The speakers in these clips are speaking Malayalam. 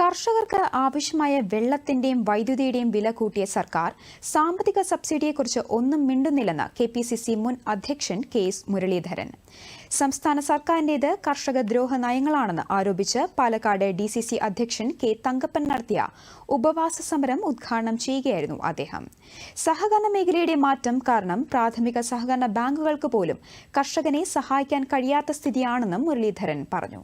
കർഷകർക്ക് ആവശ്യമായ വെള്ളത്തിന്റെയും വൈദ്യുതിയുടെയും വില കൂട്ടിയ സർക്കാർ സാമ്പത്തിക സബ്സിഡിയെക്കുറിച്ച് ഒന്നും മിണ്ടുന്നില്ലെന്ന് കെ പി സി സി മുൻ അധ്യക്ഷൻ കെ എസ് മുരളീധരൻ. സംസ്ഥാന സർക്കാരിന്റേത് കർഷക ദ്രോഹ നയങ്ങളാണെന്ന് ആരോപിച്ച് പാലക്കാട് ഡി സി സി അധ്യക്ഷൻ കെ തങ്കപ്പൻ നടത്തിയ ഉപവാസ സമരം ഉദ്ഘാടനം ചെയ്യുകയായിരുന്നു അദ്ദേഹം. സഹകരണ മേഖലയുടെ മാറ്റം കാരണം പ്രാഥമിക സഹകരണ ബാങ്കുകൾക്ക് പോലും കർഷകനെ സഹായിക്കാൻ കഴിയാത്ത സ്ഥിതിയാണെന്നും മുരളീധരൻ പറഞ്ഞു.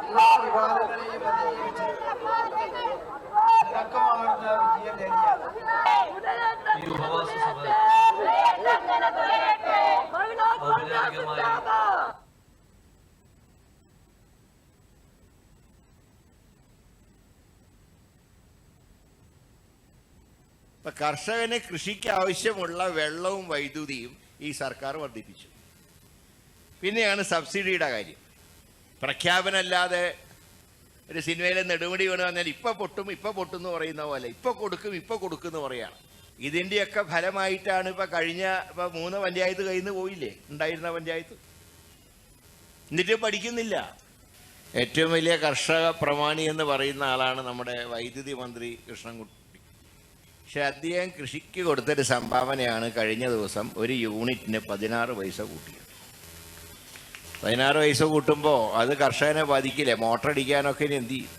എല്ലാ വിഭാഗങ്ങളെയും അതിജീവിച്ച് തിളക്കമാർന്ന വിജയം നേടിയാണ് ഈ ഉപവാസ സമരം ഔപചാരികമായി ഇപ്പൊ കർഷകന് കൃഷിക്ക് ആവശ്യമുള്ള വെള്ളവും വൈദ്യുതിയും ഈ സർക്കാർ വർദ്ധിപ്പിച്ചു. പിന്നെയാണ് സബ്സിഡിയുടെ കാര്യം. പ്രഖ്യാപനമല്ലാതെ ഒരു സിനിമയിലെ നെടുമുടി വീണ് പറഞ്ഞാൽ ഇപ്പൊ പൊട്ടും ഇപ്പൊ പൊട്ടും എന്ന് പറയുന്ന പോലെ ഇപ്പൊ കൊടുക്കും ഇപ്പൊ കൊടുക്കും എന്ന് പറയാണ് ഇതിന്റെയൊക്കെ ഫലമായിട്ടാണ് ഇപ്പൊ കഴിഞ്ഞ ഇപ്പൊ മൂന്ന് പഞ്ചായത്ത് കയ്യിൽ നിന്ന് പോയില്ലേ? ഉണ്ടായിരുന്ന പഞ്ചായത്ത്. എന്നിട്ട് പഠിക്കുന്നില്ല. ഏറ്റവും വലിയ കർഷക പ്രമാണി എന്ന് പറയുന്ന ആളാണ് നമ്മുടെ വൈദ്യുതി മന്ത്രി കൃഷ്ണൻകുട്ടി. പക്ഷെ അദ്ദേഹം കൃഷിക്ക് കൊടുത്തൊരു സംഭാവനയാണ് കഴിഞ്ഞ ദിവസം ഒരു യൂണിറ്റിന് പതിനാറ് പൈസ കൂട്ടിയത്. പതിനാറ് പൈസ കൂട്ടുമ്പോൾ അത് കർഷകനെ ബാധിക്കില്ലേ? മോട്ടർ അടിക്കാനൊക്കെ ഇനി എന്ത് ചെയ്യും?